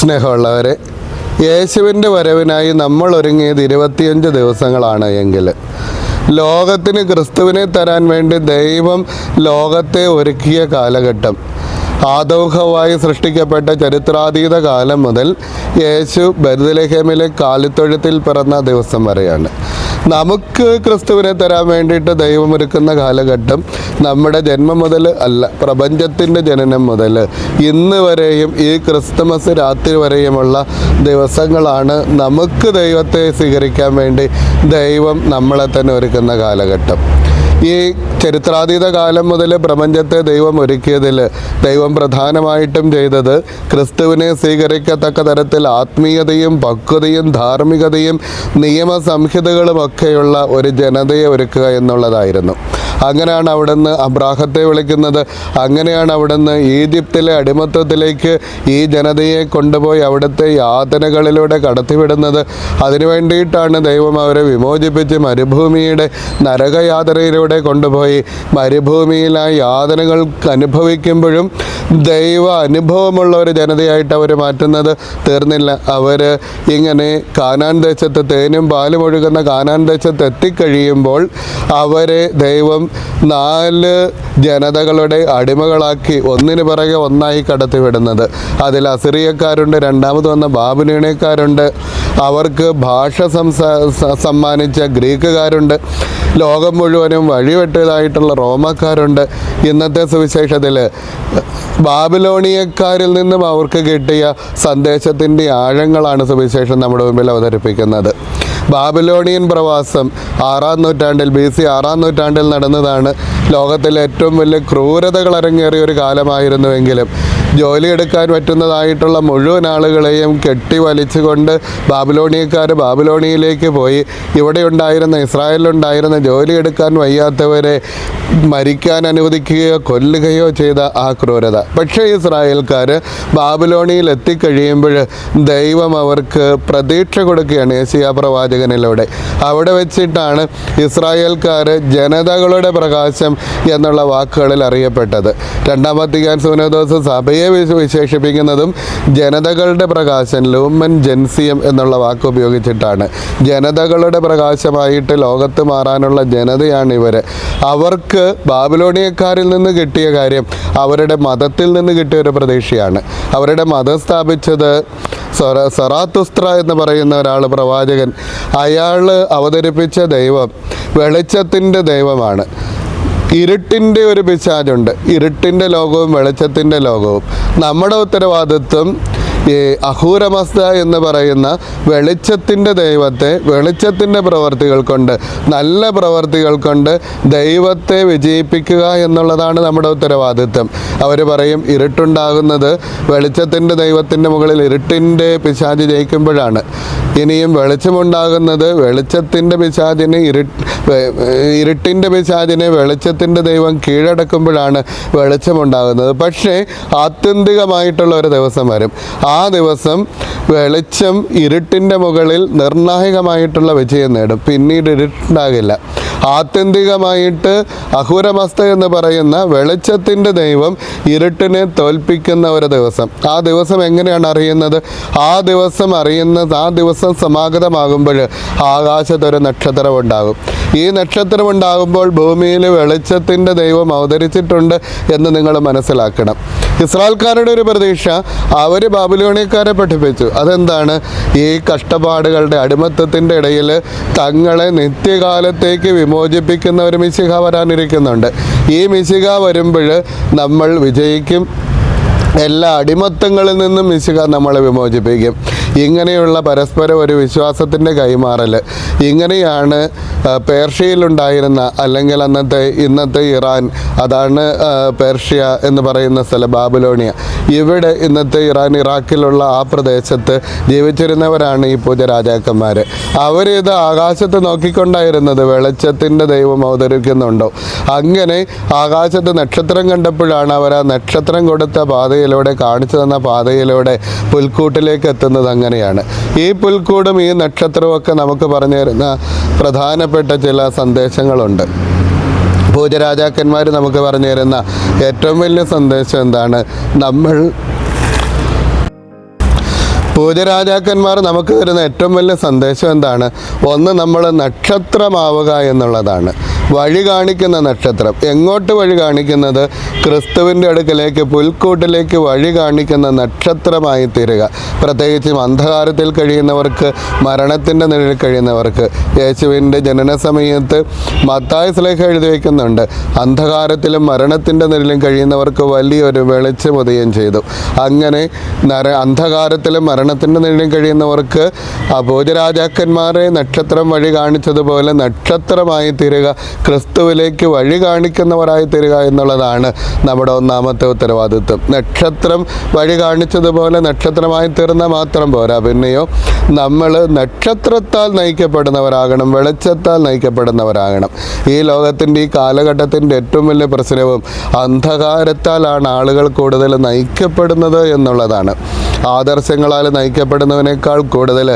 സ്നേഹമുള്ളവരെ യേശുവിന്റെ വരവിനായി നമ്മൾ ഒരുങ്ങിയത് ഇരുപത്തിയഞ്ച് ദിവസങ്ങളാണ് എങ്കിൽ. ലോകത്തിന് ക്രിസ്തുവിനെ തരാൻ വേണ്ടി ദൈവം ലോകത്തെ ഒരുക്കിയ കാലഘട്ടം. ആദൗഹമായി സൃഷ്ടിക്കപ്പെട്ട ചരിത്രാതീത കാലം മുതൽ യേശു ബരുദലഹേമിലെ കാലിത്തൊഴുത്തിൽ പിറന്ന ദിവസം വരെയാണ്. നമുക്ക് ക്രിസ്തുവിനെ തരാൻ വേണ്ടിയിട്ട് ദൈവമൊരുക്കുന്ന കാലഘട്ടം നമ്മുടെ ജന്മം മുതൽ അല്ല പ്രപഞ്ചത്തിന്റെ ജനനം മുതൽ. ഇന്ന് വരെയും ഈ ക്രിസ്തുമസ് രാത്രി വരെയുമുള്ള ദിവസങ്ങളാണ് നമുക്ക് ദൈവത്തെ സ്വീകരിക്കാൻ വേണ്ടി ദൈവം നമ്മളെ തന്നെ ഒരുക്കുന്ന കാലഘട്ടം. ഈ ചരിത്രാതീത കാലം മുതൽ പ്രപഞ്ചത്തെ ദൈവം ഒരുക്കിയതിൽ ദൈവം പ്രധാനമായിട്ടും ചെയ്തത് ക്രിസ്തുവിനെ സ്വീകരിക്കത്തക്ക തരത്തിൽ ആത്മീയതയും പക്വതയും ധാർമ്മികതയും നിയമസംഹിതകളുമൊക്കെയുള്ള ഒരു ജനതയെ ഒരുക്കുക എന്നുള്ളതായിരുന്നു. അങ്ങനെയാണ് അവിടുന്ന് അബ്രാഹത്തെ വിളിക്കുന്നത്. അങ്ങനെയാണ് അവിടുന്ന് ഈജിപ്തിലെ അടിമത്വത്തിലേക്ക് ഈ ജനതയെ കൊണ്ടുപോയി അവിടുത്തെ യാതനകളിലൂടെ കടത്തിവിടുന്നത്. അതിനു വേണ്ടിയിട്ടാണ് ദൈവം അവരെ വിമോചിപ്പിച്ച് മരുഭൂമിയുടെ നരകയാതനയിലൂടെ കൊണ്ടുപോയി. മരുഭൂമിയിൽ ആ യാതനകൾക്ക് അനുഭവിക്കുമ്പോഴും ദൈവ അനുഭവമുള്ള ഒരു ജനതയായിട്ട് അവർ മാറ്റുന്നത് തീർന്നില്ല. അവർ ഇങ്ങനെ കാനാൻ ദേശത്ത് തേനും പാലും ഒഴുകുന്ന കാനാൻ ദേശത്ത് എത്തിക്കഴിയുമ്പോൾ അവരെ ദൈവം നാല് ജനതകളുടെ അടിമകളാക്കി ഒന്നിനു പിറകെ ഒന്നായി കടത്തിവിടുന്നത്. അതിൽ അസിറിയക്കാരുണ്ട് രണ്ടാമത് വന്ന ബാബുലീണക്കാരുണ്ട് അവർക്ക് ഭാഷ സംസാ സമ്മാനിച്ച ഗ്രീക്കുകാരുണ്ട്. ലോകം മുഴുവനും വഴിവെട്ടിയതായിട്ടുള്ള റോമക്കാരുണ്ട്. ഇന്നത്തെ സുവിശേഷത്തിൽ ബാബിലോണിയക്കാരിൽ നിന്നും അവർക്ക് കിട്ടിയ സന്ദേശത്തിന്റെ ആഴങ്ങളാണ് സുവിശേഷം നമ്മുടെ മുമ്പിൽ അവതരിപ്പിക്കുന്നത്. ബാബിലോണിയൻ പ്രവാസം ആറാം നൂറ്റാണ്ടിൽ ബി സി ആറാം നൂറ്റാണ്ടിൽ നടന്നതാണ്. ലോകത്തിലെ ഏറ്റവും വലിയ ക്രൂരതകൾ അരങ്ങേറിയ ഒരു കാലമായിരുന്നുവെങ്കിലും ജോലിയെടുക്കാൻ പറ്റുന്നതായിട്ടുള്ള മുഴുവൻ ആളുകളെയും കെട്ടി വലിച്ചുകൊണ്ട് ബാബിലോണിയക്കാർ ബാബിലോണിയയിലേക്ക് പോയി. ഇവിടെ ഉണ്ടായിരുന്ന ഇസ്രായേലിലുണ്ടായിരുന്ന ജോലിയെടുക്കാൻ വയ്യാത്തവരെ മരിക്കാൻ അനുവദിക്കുകയോ കൊല്ലുകയോ ചെയ്ത ആ ക്രൂരത. പക്ഷേ ഇസ്രായേൽക്കാർ ബാബിലോണിയിൽ എത്തിക്കഴിയുമ്പോൾ ദൈവം അവർക്ക് പ്രതീക്ഷ കൊടുക്കുകയാണ് ഏഷ്യ പ്രവാചകനിലൂടെ. അവിടെ വെച്ചിട്ടാണ് ഇസ്രായേൽക്കാർ ജനതകളുടെ പ്രകാശം എന്നുള്ള വാക്കുകളിൽ അറിയപ്പെട്ടത്. രണ്ടാമത്തെ സുനദോസ് സഭയെ വിശ- വിശേഷിപ്പിക്കുന്നതും ജനതകളുടെ പ്രകാശം ലൂമൻ ജെൻസിയം എന്നുള്ള വാക്ക് ഉപയോഗിച്ചിട്ടാണ്. ജനതകളുടെ പ്രകാശമായിട്ട് ലോകത്ത് മാറാനുള്ള ജനതയാണ് ഇവർ അവർക്ക് ബാബിലോണിയക്കാരിൽ നിന്ന് കിട്ടിയ കാര്യം അവരുടെ മതത്തിൽ നിന്ന് കിട്ടിയ ഒരു പ്രതീക്ഷയാണ്. അവരുടെ മതം സ്ഥാപിച്ചത് സൊറ സറാത്തുസ്ത്ര എന്ന് പറയുന്ന ഒരാൾ പ്രവാചകൻ. അയാൾ അവതരിപ്പിച്ച ദൈവം വെളിച്ചത്തിന്റെ ദൈവമാണ്. ഇരുട്ടിന്റെ ഒരു പിശാചുണ്ട്. ഇരുട്ടിന്റെ ലോകവും വെളിച്ചത്തിന്റെ ലോകവും. നമ്മുടെ ഉത്തരവാദിത്വം ഈ അഹൂരമസ്ത എന്ന് പറയുന്ന വെളിച്ചത്തിന്റെ ദൈവത്തെ വെളിച്ചത്തിന്റെ പ്രവർത്തികൾ കൊണ്ട് നല്ല പ്രവർത്തികൾ കൊണ്ട് ദൈവത്തെ വിജയിപ്പിക്കുക എന്നുള്ളതാണ് നമ്മുടെ ഉത്തരവാദിത്വം. അവർ പറയും ഇരുട്ടുണ്ടാകുന്നത് വെളിച്ചത്തിന്റെ ദൈവത്തിന്റെ മുകളിൽ ഇരുട്ടിന്റെ പിശാചി ജയിക്കുമ്പോഴാണ്. ഇനിയും വെളിച്ചമുണ്ടാകുന്നത് വെളിച്ചത്തിന്റെ പിശാചിനെ ഇരു ഇരുട്ടിന്റെ പിശാചിനെ വെളിച്ചത്തിന്റെ ദൈവം കീഴടക്കുമ്പോഴാണ് വെളിച്ചമുണ്ടാകുന്നത്. പക്ഷേ ആത്യന്തികമായിട്ടുള്ള ഒരു ദിവസം വരും. ആ ദിവസം വെളിച്ചം ഇരുട്ടിന്റെ മുകളിൽ നിർണായകമായിട്ടുള്ള വിജയം നേടും. പിന്നീട് ഇരുട്ടുണ്ടാകില്ല. ആത്യന്തികമായിട്ട് അഹുരമസ്ത എന്ന് പറയുന്ന വെളിച്ചത്തിന്റെ ദൈവം ഇരുട്ടിനെ തോൽപ്പിക്കുന്ന ഒരു ദിവസം. ആ ദിവസം എങ്ങനെയാണ് അറിയുന്നത്? ആ ദിവസം അറിയുന്നത് ആ ദിവസം സമാഗതമാകുമ്പോൾ ആകാശത്തൊരു നക്ഷത്രം ഉണ്ടാകും. ഈ നക്ഷത്രം ഉണ്ടാകുമ്പോൾ ഭൂമിയിൽ വെളിച്ചത്തിന്റെ ദൈവം അവതരിച്ചിട്ടുണ്ട് എന്ന് നിങ്ങൾ മനസ്സിലാക്കണം. ഇസ്രായേൽക്കാരുടെ ഒരു പ്രതീക്ഷ അവർ ബാബിലോണിയക്കാരെ പഠിപ്പിച്ചു. അതെന്താണ്? ഈ കഷ്ടപ്പാടുകളുടെ അടിമത്തത്തിന്റെ ഇടയിൽ തങ്ങളെ നിത്യകാലത്തേക്ക് വിമോചിപ്പിക്കുന്ന ഒരു മിശിക വരാനിരിക്കുന്നുണ്ട്. ഈ മിശിക വരുമ്പോൾ നമ്മൾ വിജയിക്കും. എല്ലാ അടിമത്തങ്ങളിൽ നിന്നും മിശിക നമ്മളെ വിമോചിപ്പിക്കും. ഇങ്ങനെയുള്ള പരസ്പരം ഒരു വിശ്വാസത്തിന്റെ കൈമാറൽ. ഇങ്ങനെയാണ് പേർഷ്യയിലുണ്ടായിരുന്ന അല്ലെങ്കിൽ അന്നത്തെ ഇന്നത്തെ ഇറാൻ അതാണ് പേർഷ്യ എന്ന് പറയുന്ന സ്ഥലം ബാബുലോണിയ. ഇവിടെ ഇന്നത്തെ ഇറാൻ ഇറാഖിലുള്ള ആ പ്രദേശത്ത് ജീവിച്ചിരുന്നവരാണ് ഈ പൂജ രാജാക്കന്മാർ അവരിത് ആകാശത്ത് നോക്കിക്കൊണ്ടായിരുന്നത് വെളിച്ചത്തിന്റെ ദൈവം അവതരിക്കുന്നുണ്ടോ. അങ്ങനെ ആകാശത്ത് നക്ഷത്രം കണ്ടപ്പോഴാണ് അവർ ആ നക്ഷത്രം കൊടുത്ത പാതയിലൂടെ കാണിച്ചു തന്ന പാതയിലൂടെ പുൽക്കൂട്ടിലേക്ക് എത്തുന്നത്. അങ്ങനെയാണ്. ഈ പുൽക്കൂടും ഈ നക്ഷത്രവും ഒക്കെ നമുക്ക് പറഞ്ഞു തരുന്ന പ്രധാനപ്പെട്ട ചില സന്ദേശങ്ങളുണ്ട്. പൂജരാജാക്കന്മാർ നമുക്ക് പറഞ്ഞു തരുന്ന ഏറ്റവും വലിയ സന്ദേശം എന്താണ്? നമ്മൾ പൂജരാജാക്കന്മാർ നമുക്ക് തരുന്ന ഏറ്റവും വലിയ സന്ദേശം എന്താണ്? ഒന്ന് നമ്മൾ നക്ഷത്രമാവുക എന്നുള്ളതാണ്. വഴി കാണിക്കുന്ന നക്ഷത്രം. എങ്ങോട്ട് വഴി കാണിക്കുന്നത്? ക്രിസ്തുവിന്റെ അടുക്കലേക്ക് പുൽക്കൂട്ടിലേക്ക് വഴി കാണിക്കുന്ന നക്ഷത്രമായി തീരുക. പ്രത്യേകിച്ചും അന്ധകാരത്തിൽ കഴിയുന്നവർക്ക് മരണത്തിന്റെ നിഴൽ കഴിയുന്നവർക്ക്. യേശുവിന്റെ ജനന സമയത്ത് മത്തായ സ്ലേഖ എഴുതി വയ്ക്കുന്നുണ്ട്. അന്ധകാരത്തിലും മരണത്തിന്റെ നിഴലും കഴിയുന്നവർക്ക് വലിയൊരു വെളിച്ചം ഉദയം ചെയ്തു. അങ്ങനെ നര അന്ധകാരത്തിലും മരണത്തിന്റെ നിഴലും കഴിയുന്നവർക്ക് ഭോജരാജാക്കന്മാരെ നക്ഷത്രം വഴി കാണിച്ചതുപോലെ നക്ഷത്രമായി തീരുക. ക്രിസ്തുവിലേക്ക് വഴി കാണിക്കുന്നവരായി തീരുക എന്നുള്ളതാണ് നമ്മുടെ ഒന്നാമത്തെ ഉത്തരവാദിത്വം. നക്ഷത്രം വഴി കാണിച്ചതുപോലെ നക്ഷത്രമായി തീർന്ന മാത്രം പോരാ. പിന്നെയോ നമ്മൾ നക്ഷത്രത്താൽ നയിക്കപ്പെടുന്നവരാകണം വെളിച്ചത്താൽ നയിക്കപ്പെടുന്നവരാകണം. ഈ ലോകത്തിന്റെ ഈ കാലഘട്ടത്തിന്റെ ഏറ്റവും വലിയ പ്രശ്നവും അന്ധകാരത്താലാണ് ആളുകൾ കൂടുതൽ നയിക്കപ്പെടുന്നത് എന്നുള്ളതാണ്. ആദർശങ്ങളാൽ നയിക്കപ്പെടുന്നവനേക്കാൾ കൂടുതൽ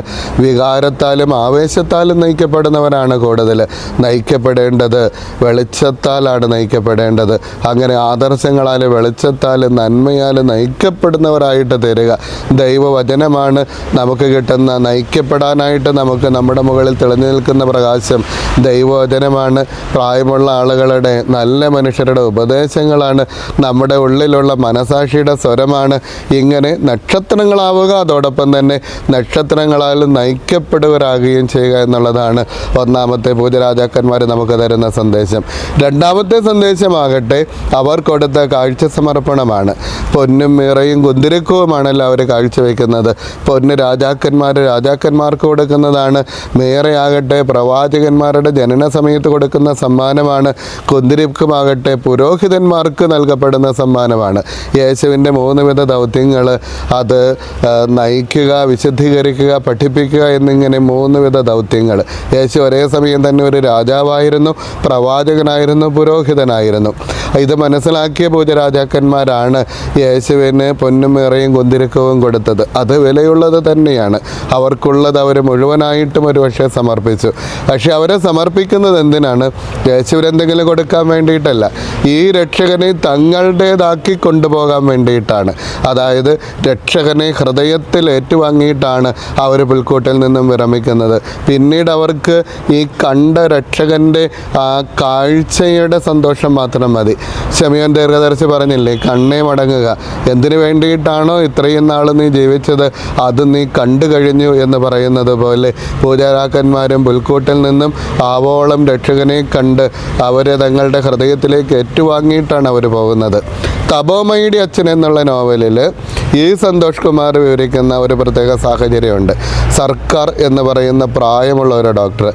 വികാരത്താലും ആവേശത്താലും നയിക്കപ്പെടുന്നവരാണ് കൂടുതൽ നയിക്കപ്പെടേണ്ടത്. വെളിച്ചത്താലാണ് നയിക്കപ്പെടേണ്ടത്. അങ്ങനെ ആദർശങ്ങളാൽ വെളിച്ചത്താൽ നന്മയാൽ നയിക്കപ്പെടുന്നവരായിട്ട് തരിക ദൈവവചനമാണ് നമുക്ക് കിട്ടുന്ന നയിക്കപ്പെടാനായിട്ട് നമുക്ക് നമ്മുടെ മുകളിൽ തെളിഞ്ഞു നിൽക്കുന്ന പ്രകാശം ദൈവവചനമാണ്. പ്രായമുള്ള ആളുകളുടെ നല്ല മനുഷ്യരുടെ ഉപദേശങ്ങളാണ്. നമ്മുടെ ഉള്ളിലുള്ള മനസാക്ഷിയുടെ സ്വരമാണ് ഇങ്ങനെ നക്ഷത്രങ്ങളാവുക. അതോടൊപ്പം തന്നെ നക്ഷത്രങ്ങളാൽ നയിക്കപ്പെടുവരാകുകയും ചെയ്യുക എന്നുള്ളതാണ്. ഒന്നാമത്തെ പൂജരാജാക്കന്മാർ നമുക്ക് തരുന്ന സന്ദേശം. രണ്ടാമത്തെ സന്ദേശമാകട്ടെ അവർ കൊടുത്ത കാഴ്ച സമർപ്പണമാണ്. പൊന്നും മീറയും കുന്തിരക്കവുമാണല്ലോ അവർ കാഴ്ചവെക്കുന്നത്. പൊന്ന് രാജാക്കന്മാർ രാജാക്കന്മാർക്ക് കൊടുക്കുന്നതാണ്. മീറയാകട്ടെ പ്രവാചകന്മാരുടെ ജനന സമയത്ത് കൊടുക്കുന്ന സമ്മാനമാണ്. കുന്തിരിക്കുമാകട്ടെ പുരോഹിതന്മാർക്ക് നൽകപ്പെടുന്ന സമ്മാനമാണ്. യേശുവിന്റെ മൂന്ന് വിധ ദൗത്യങ്ങൾ അത് നയിക്കുക വിശുദ്ധീകരിക്കുക പഠിപ്പിക്കുക എന്നിങ്ങനെ മൂന്ന് വിധ ദൗത്യങ്ങൾ യേശു ഒരേ സമയം തന്നെ ഒരു രാജാവായിരുന്നു. പ്രവാചകനായിരുന്നു പുരോഹിതനായിരുന്നു. ഇത് മനസ്സിലാക്കിയ പൂജരാജാക്കന്മാരാണ് യേശുവിന് പൊന്നും ഇറയും കുന്തിരുക്കവും കൊടുത്തത്. അത് വിലയുള്ളത് തന്നെയാണ്. അവർക്കുള്ളത് അവർ മുഴുവനായിട്ടും ഒരു പക്ഷേ സമർപ്പിച്ചു. പക്ഷെ അവരെ സമർപ്പിക്കുന്നത് എന്തിനാണ്? യേശുവിനെന്തെങ്കിലും കൊടുക്കാൻ വേണ്ടിയിട്ടല്ല. ഈ രക്ഷകനെ തങ്ങളുടേതാക്കി കൊണ്ടുപോകാൻ വേണ്ടിയിട്ടാണ്. അതായത് രക്ഷകനെ ഹൃദയത്തിൽ ഏറ്റുവാങ്ങിയിട്ടാണ് അവർ പുൽക്കൂട്ടിൽ നിന്നും വിരമിക്കുന്നത്. പിന്നീട് അവർക്ക് ഈ കണ്ട രക്ഷകന്റെ ആ കാഴ്ചയുടെ സന്തോഷം മാത്രം മതി. ശമിയോൻ ദീർഘദർശി പറഞ്ഞില്ലേ കണ്ണേ മടങ്ങുക. എന്തിനു വേണ്ടിയിട്ടാണോ ഇത്രയും നാൾ നീ ജീവിച്ചത്? അത് നീ കണ്ടു കഴിഞ്ഞു എന്ന് പറയുന്നത് പോലെ പൂജാരാക്കന്മാരും പുൽക്കൂട്ടിൽ നിന്നും ആവോളം രക്ഷകനെ കണ്ട് അവരെ തങ്ങളുടെ ഹൃദയത്തിലേക്ക് ഏറ്റുവാങ്ങിയിട്ടാണ് അവർ പോകുന്നത്. തപോമയുടെ അച്ഛൻ എന്നുള്ള നോവലിൽ ഈ സന്തോഷ് കുമാർ വിവരിക്കുന്ന ഒരു പ്രത്യേക സാഹചര്യമുണ്ട്. സർക്കാർ എന്ന് പറയുന്ന പ്രായമുള്ള ഒരു ഡോക്ടർ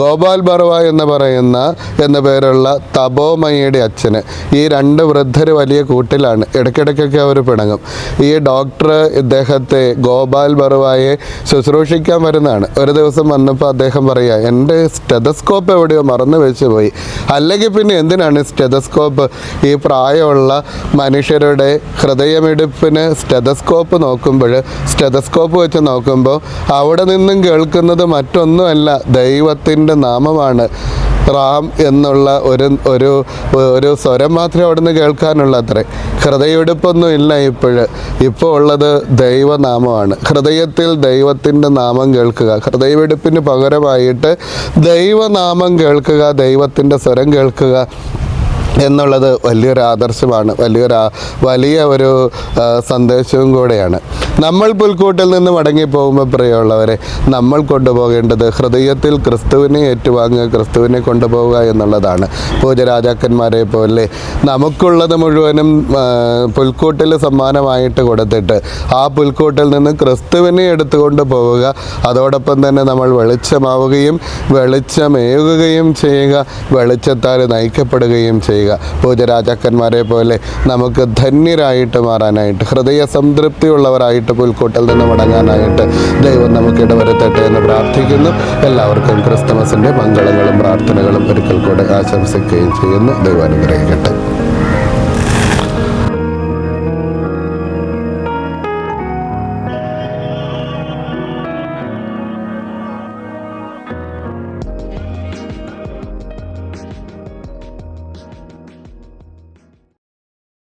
ഗോപാൽ ബർവ എന്ന് പറയുന്ന എന്ന പേരുള്ള തപോമയുടെ അച്ഛന് ഈ രണ്ട് വൃദ്ധർ വലിയ കൂട്ടിലാണ്. ഇടയ്ക്കിടയ്ക്കൊക്കെ അവർ പിണങ്ങും. ഈ ഡോക്ടർ ഇദ്ദേഹത്തെ ഗോപാൽ ബർവായെ ശുശ്രൂഷിക്കാൻ വരുന്നതാണ്. ഒരു ദിവസം വന്നപ്പോൾ അദ്ദേഹം പറയുക എന്റെ സ്റ്റെതസ്കോപ്പ് എവിടെയോ മറന്നു വെച്ച് പോയി അല്ലെങ്കിൽ പിന്നെ എന്തിനാണ് സ്റ്റെതസ്കോപ്പ് ഈ പ്രായമുള്ള മനുഷ്യരുടെ ഹൃദയമിടിപ്പിന് സ്റ്റെതസ്കോപ്പ് നോക്കുമ്പോൾ സ്റ്റെതസ്കോപ്പ് വെച്ച് നോക്കുമ്പോൾ അവിടെ നിന്നും കേൾക്കുന്നത് മറ്റൊന്നുമല്ല ദൈവത്തിന്റെ നാമമാണ്. റാം എന്നുള്ള ഒരു ഒരു ഒരു സ്വരം മാത്രമേ അവിടുന്ന് കേൾക്കാനുള്ള അത്രേ ഹൃദയമെടുപ്പൊന്നും ഇല്ല ഇപ്പോൾ ഇപ്പോൾ ഉള്ളത് ദൈവനാമമാണ്. ഹൃദയത്തിൽ ദൈവത്തിന്റെ നാമം കേൾക്കുക. ഹൃദയമെടുപ്പിന് പകരമായിട്ട് ദൈവനാമം കേൾക്കുക ദൈവത്തിന്റെ സ്വരം കേൾക്കുക. എന്നുള്ളത് വലിയൊരു ആദർശമാണ്. വലിയൊരു വലിയ ഒരു സന്ദേശവും കൂടെയാണ്. നമ്മൾ പുൽക്കൂട്ടിൽ നിന്ന് മടങ്ങിപ്പോകുമ്പോൾ പ്രിയമുള്ളവരെ നമ്മൾ കൊണ്ടുപോകേണ്ടത് ഹൃദയത്തിൽ ക്രിസ്തുവിനെ ഏറ്റുവാങ്ങുക ക്രിസ്തുവിനെ കൊണ്ടുപോവുക എന്നുള്ളതാണ്. പൂജരാജാക്കന്മാരെ പോലെ നമുക്കുള്ളത് മുഴുവനും പുൽക്കൂട്ടിൽ സമ്മാനമായിട്ട് കൊടുത്തിട്ട് ആ പുൽക്കൂട്ടിൽ നിന്ന് ക്രിസ്തുവിനെ എടുത്തുകൊണ്ട് പോവുക. അതോടൊപ്പം തന്നെ നമ്മൾ വെളിച്ചമാവുകയും വെളിച്ചമേകുകയും ചെയ്യുക. വെളിച്ചത്താൽ നയിക്കപ്പെടുകയും ചെയ്യുക. പൂജരാജാക്കന്മാരെ പോലെ നമുക്ക് ധന്യരായിട്ട് മാറാനായിട്ട് ഹൃദയ സംതൃപ്തിയുള്ളവരായിട്ട് പുൽക്കൂട്ടിൽ നിന്ന് മടങ്ങാനായിട്ട് ദൈവം നമുക്ക് ഇടവരുത്തട്ടെ എന്ന് പ്രാർത്ഥിക്കുന്നു. എല്ലാവർക്കും ക്രിസ്തുമസിന്റെ മംഗളങ്ങളും പ്രാർത്ഥനകളും ഒരിക്കൽ കൂടെ ആശംസിക്കുകയും ചെയ്യുന്നു. ദൈവം അനുഗ്രഹിക്കട്ടെ.